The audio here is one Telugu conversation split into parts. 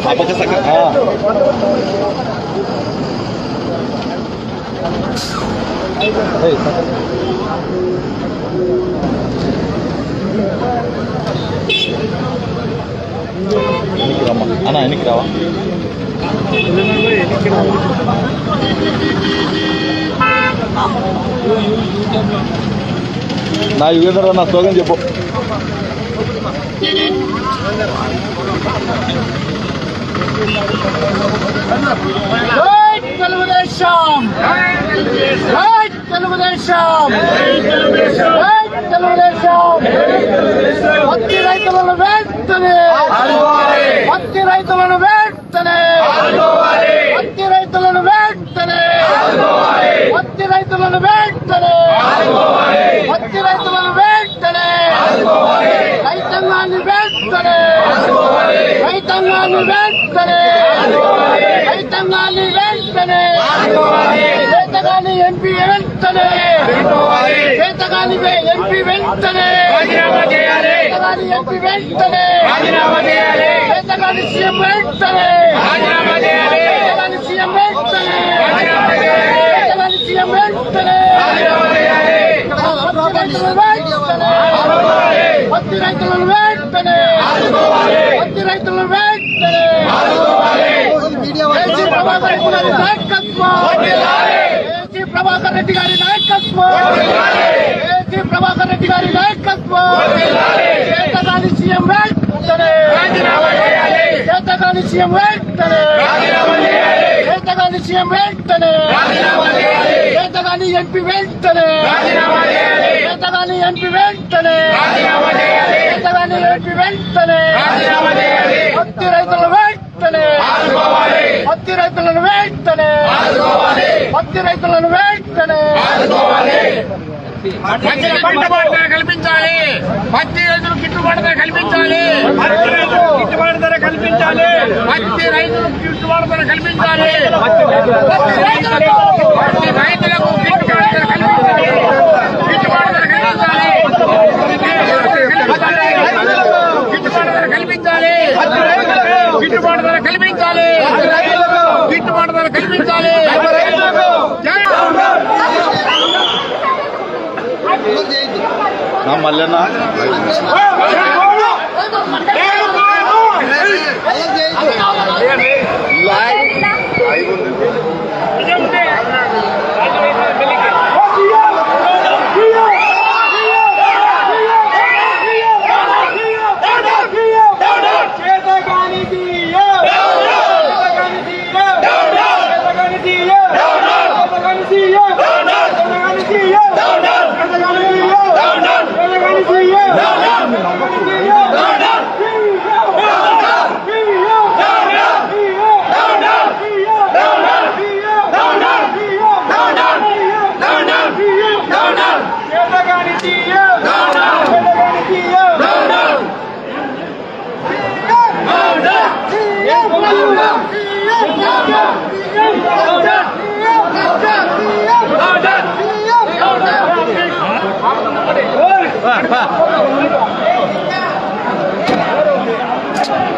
ఆ పక్క సక్క Thank you. ఎన్నికి రమ్మా. అన్న ఎన్నికి రావా? నా యుగేంద్ర నా స్లోగన్ చెప్పు. తెలుగుదేశం! తెలుగుదేశం! తెలుగుదేశం పత్తి రైతులను వెంటనే పత్తి రైతులను వెంటనే పత్తి రైతులను వెంటనే పత్తి రైతులను వెంటనే పత్తి రైతులను వెంటనే రైతాంగాన్ని వెంటనే రైతాంగాన్ని వెంటనే రైతాంగాన్ని వెంటనే చేతగాని ఎంపీ వెంటనే చేతగాని ఎంపీ వెంటనే చేతగాని ఎంపీ వెంటనే చేతగాని సీఎం వెంటనే చేతగాని సీఎం వెంటనే చేతగాని సీఎం వెంటనే పత్తి రైతులను వెంటనే పత్తి రైతులను వెంటనే ఏసీ ప్రభాకర్ రెడ్డి గారి నాయకత్వం ఏసీ ప్రభాకర్ రెడ్డి గారి నాయకత్వం. ఏసీ ప్రభాకర్ రెడ్డి గారి నాయకత్వం. చేతగాని సీఎం వెంటనే. చేతగాని సీఎం వెంటనే. చేతగాని సీఎం వెంటనే. చేతగాని ఎంపీ వెంటనే. చేతగాని ఎంపీ వెంటనే. చేతగాని ఎంపీ వెంటనే. పత్తి రైతుల వెంటనే. పత్తి రైతులను వెంటనే. పత్తి రైతులను వెంటనే పత్తి గిట్టుబాటు ధర కల్పించాలి. పత్తి రైతులు గిట్టుబాటు ధర కల్పించాలి. గిట్టుబాటు ధర కల్పించాలి. పత్తి రైతులకు గిట్టుబాటు ధర కల్పించాలి పత్తి రైతులకు పత్తి రైతులకు గిట్టుబాటు ధర కల్పించాలి గిట్టుబాటు ధర కల్పించాలి గిట్టుబాటు ధర కల్పించాలి గిట్టుబాటు ధర కల్పించాలి గిట్టుబాటు ధర కల్పించాలి జై నా మల్లెన్న ఏం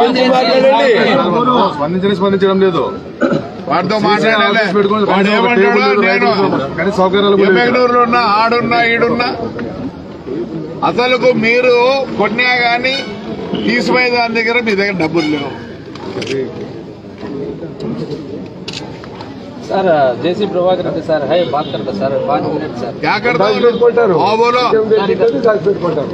మంచి మాట్లాడండి. స్పందించని స్పందించడం లేదు. వాడితో మాట్లాడాలి. వాడు ఏమంటాడో నేను కానీ సౌకర్యాలు. ఎమ్మెగనూరులో ఉన్నా ఆడున్నా ఈడున్నా? అసలుకు మీరు కొన్నా గాని తీసిపోయే దాని దగ్గర మీ దగ్గర డబ్బులు లేవు सर जैसी प्रभाकर रेड्डी सर है बात करता सर पाँच मिनट सर क्या करता దాచి పెట్టుకుంటారు हाँ, बोलो దాచి పెట్టుకుంటారు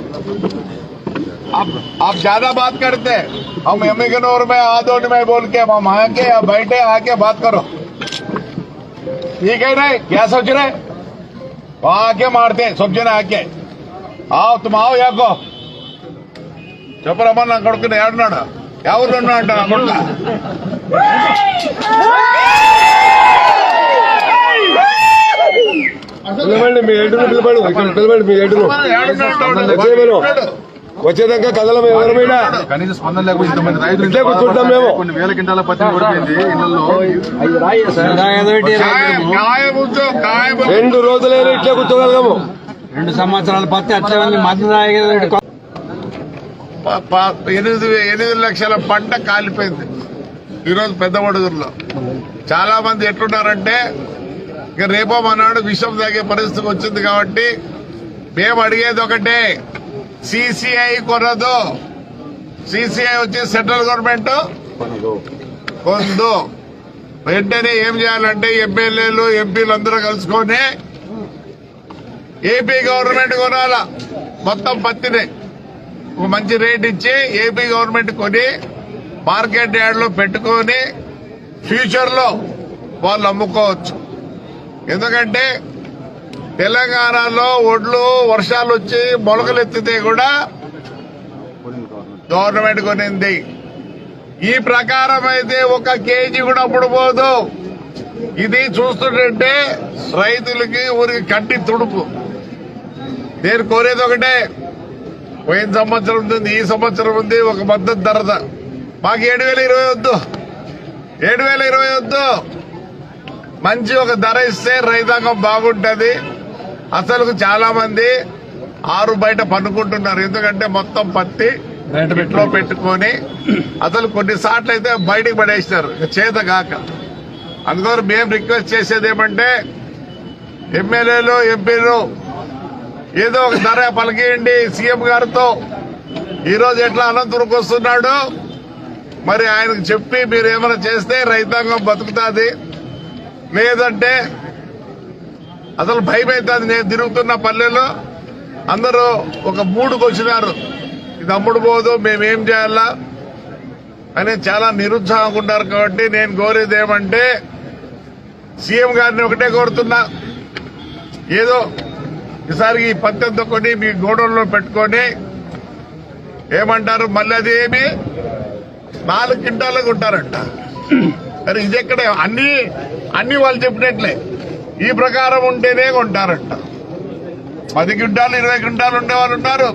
आप आप ज्यादा बात करते हैं। हम एमिगनूर में आदोन में बोल के हम आके या बैठे आके बात करो ठीक है नहीं क्या सोच रहे वहां आके मारते हैं, सब जने आके आओ तुम आओ याको చెప్పరమ్మా నా కొడుకుని ఏడున్నాడు ఎవరు ఉన్నాడు నా కొడుకు పిలవండి మీ ఎడ్డును పిలవండి ఇక్కడ పిలవండి మీ ఎడ్డును ఏడున్నాడు వచ్చేదాకా కదలం ఎవరు మీద కనీస స్పందన లేకపోతే ఇంతమంది రైతులు ఇట్లే కూర్చుంటాం మేము. కొన్ని వేల కింటాల పత్తి పడిపోయింది ఇళ్లలో ఖాయం ఖాయం ఉంచు ఖాయం ఉంచు. రెండు రోజులైనా ఇట్లే కూర్చోగలము రెండు సంవత్సరాల పత్తి అట్లే మద్దతు తాగేది ప- ప- ఎనిమిది ఎనిమిది లక్షల పంట కాలిపోయింది. ఈరోజు పెద్ద వడుగురులో చాలా మంది ఎట్లున్నారంటే ఇక రేపో మనాడు విషం తాగే పరిస్థితి వచ్చింది కాబట్టి మేము అడిగేది ఒకటే సిసిఐ కొనదు. సిసిఐ వచ్చి సెంట్రల్ గవర్నమెంట్ కొందు వెంటనే ఏం చేయాలంటే ఎమ్మెల్యేలు ఎంపీలు అందరూ కలుసుకొని ఏపీ గవర్నమెంట్ కొనాలా. మొత్తం పత్తిని. ఒక మంచి రేట్ ఇచ్చి ఏపీ గవర్నమెంట్ కొని మార్కెట్ యార్డ్లో పెట్టుకొని ఫ్యూచర్లో వాళ్ళు అమ్ముకోవచ్చు. ఎందుకంటే తెలంగాణలో ఒడ్లు వర్షాలు వచ్చి మొలకలు ఎత్తితే కూడా గవర్నమెంట్ కొనింది. ఈ ప్రకారం అయితే ఒక కేజీ కూడా అమ్ముడుపోదు ఇది చూస్తుంటే రైతులకి ఊరికి కంటి తుడుపు. నేను కోరేది ఒకటే పోయిన సంవత్సరం ఉంది ఈ సంవత్సరం ఉంది ఒక మద్దతు ధర మాకు ఏడు వేల ఇరవై వద్దు. ఏడు వేల ఇరవై వద్దు. మంచి ఒక ధర ఇస్తే రైతాంగం బాగుంటది. అసలు చాలా మంది ఆరు బయట పనుకుంటున్నారు ఎందుకంటే మొత్తం పత్తి ఇంట్లో పెట్టుకొని. అసలు కొన్నిసార్లు అయితే బయటికి పడేసినారు. చేత కాక. అందుకని మేము రిక్వెస్ట్ చేసేది ఏమంటే ఎమ్మెల్యేలు ఎంపీలు ఏదో ఒక ధర పలికేయండి. సీఎం గారితో ఈరోజు ఎట్లా అనంతపురంకి వస్తున్నాడు? మరి ఆయనకు చెప్పి మీరు ఏమైనా చేస్తే రైతాంగం బతుకుతాది. లేదంటే అసలు భయం అవుతుంది నేను తిరుగుతున్న పల్లెలో అందరూ ఒక మూడుకు వచ్చినారు. ఇది అమ్ముడు పోదు మేమేం చేయాలా? అని చాలా నిరుత్సాహంగా ఉన్నారు కాబట్టి నేను కోరేది ఏమంటే సీఎం గారిని ఒకటే కోరుతున్నా. ఏదో ఈసారి ఈ పత్తి కొని మీ గోడౌన్లో పెట్టుకొని ఏమంటారు? మళ్ళీ అది ఏమి నాలుగు క్వింటాలకు ఉంటారంట. మరి ఇది ఎక్కడ? అన్ని అన్ని వాళ్ళు చెప్పినట్లే. ఈ ప్రకారం ఉంటేనే కొంటారంట. పది క్వింటాలు ఇరవై క్వింటాలు ఉండే వాళ్ళు ఉన్నారు.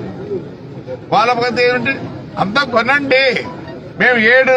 వాళ్ళ పద్ధతి ఏమిటి? అంతా కొనండి. మేము ఏడు